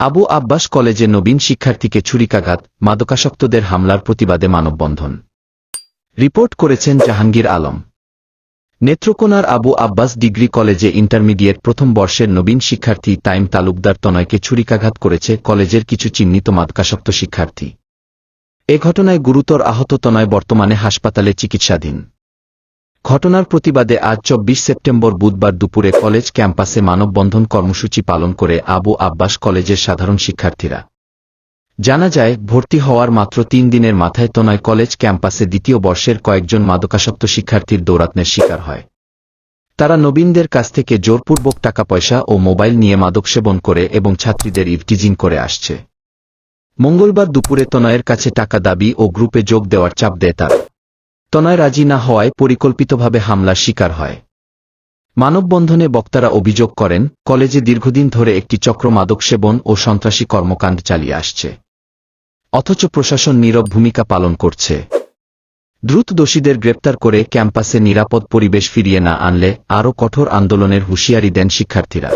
আবু আব্বাস কলেজে নবীন শিক্ষার্থীকে ছুরিকাঘাত, মাদকাসক্তদের হামলার প্রতিবাদে মানববন্ধন। রিপোর্ট করেছেন জাহাঙ্গীর আলম। নেত্রকোনার আবু আব্বাস ডিগ্রি কলেজে ইন্টারমিডিয়েট প্রথম বর্ষের নবীন শিক্ষার্থী তাইম তালুকদার তনয়কে ছুরিকাঘাত করেছে কলেজের কিছু চিহ্নিত মাদকাসক্ত শিক্ষার্থী। এ ঘটনায় গুরুতর আহত তনয় বর্তমানে হাসপাতালে চিকিৎসাধীন। ঘটনার প্রতিবাদে আজ চব্বিশ সেপ্টেম্বর বুধবার দুপুরে কলেজ ক্যাম্পাসে মানববন্ধন কর্মসূচি পালন করে আবু আব্বাস কলেজের সাধারণ শিক্ষার্থীরা। জানা যায়, ভর্তি হওয়ার মাত্র তিন দিনের মাথায় তনয় কলেজ ক্যাম্পাসে দ্বিতীয় বর্ষের কয়েকজন মাদকাসক্ত শিক্ষার্থীর দৌরাত্মের শিকার হয়। তারা নবীনদের কাছ থেকে জোরপূর্বক টাকা পয়সা ও মোবাইল নিয়ে মাদক সেবন করে এবং ছাত্রীদের ইভটিজিং করে আসছে। মঙ্গলবার দুপুরে তনয়ের কাছে টাকা দাবি ও গ্রুপে যোগ দেওয়ার চাপ দেয় তারা। তনয় রাজি না হওয়ায় পরিকল্পিতভাবে হামলার শিকার হয়। মানববন্ধনে বক্তারা অভিযোগ করেন, কলেজে দীর্ঘদিন ধরে একটি চক্র মাদক সেবন ও সন্ত্রাসী কর্মকাণ্ড চালিয়ে আসছে। অথচ প্রশাসন নীরব ভূমিকা পালন করছে। দ্রুত দোষীদের গ্রেপ্তার করে ক্যাম্পাসে নিরাপদ পরিবেশ ফিরিয়ে না আনলে আরও কঠোর আন্দোলনের হুঁশিয়ারি দেন শিক্ষার্থীরা।